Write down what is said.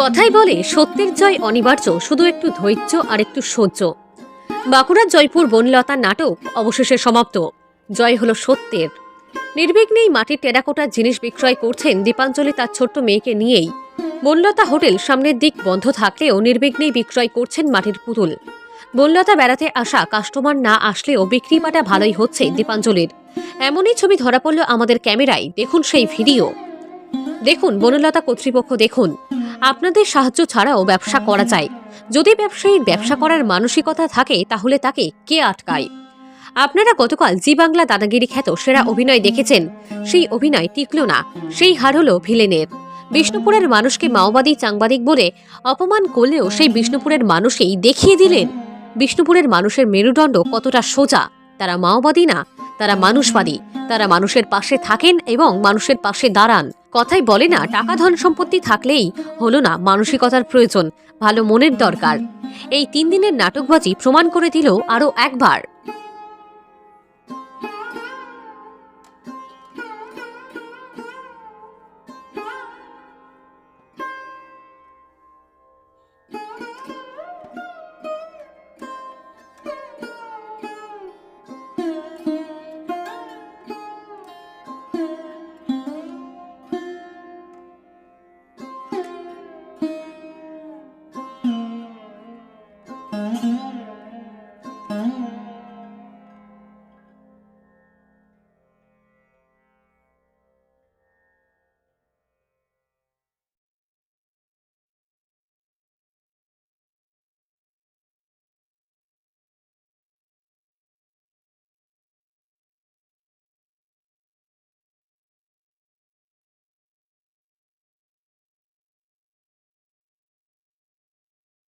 কথাই বলে সত্যের জয় অনিবার্য, শুধু একটু ধৈর্য আর একটু সহ্য। বাঁকুড়ার জয়পুর বনলতা নাটক অবশেষে সমাপ্ত। জয় হলো সত্যের। নির্বিঘ্নেই মাটির টেরাকোটার জিনিস বিক্রয় করছেন দীপাঞ্জলি তার ছোট্ট মেয়েকে নিয়েই। বনলতা হোটেল সামনের দিক বন্ধ থাকলেও নির্বিঘ্নেই বিক্রয় করছেন মাটির পুতুল। বনলতা বেড়াতে আসা কাস্টমার না আসলেও বিক্রি পাটা ভালোই হচ্ছে দীপাঞ্জলির। এমনই ছবি ধরা পড়ল আমাদের ক্যামেরায়, দেখুন সেই ভিডিও। দেখুন, বনলতা কর্তৃপক্ষ দেখুন। আপনাদের সাহায্য ছাড়াও ব্যবসা করা যায়। যদি ব্যবসায়ীর ব্যবসা করার মানসিকতা থাকে, তাহলে তাকে কে আটকায়? আপনারা গতকাল জি বাংলা দাদাগিরি খ্যাত সেরা অভিনয় দেখেছেন। সেই অভিনয় টিকল না। সেই হার হলো ভিলেনের। বিষ্ণুপুরের মানুষকে মাওবাদী চাংবাদিক বলে অপমান করলেও সেই বিষ্ণুপুরের মানুষই দেখিয়ে দিলেন। বিষ্ণুপুরের মানুষের মেরুদণ্ড কতটা সোজা। তারা মাওবাদী না, তারা মানুষবাদী। তারা মানুষের পাশে থাকেন এবং মানুষের পাশে দাঁড়ান। কথাই বলে না, টাকা, ধন, সম্পত্তি থাকলেই হলো না মানসিকতার প্রয়োজন, ভালো মনের দরকার। এই তিন দিনের নাটকবাজি প্রমাণ করে দিল আরও একবার। Mm-hmm.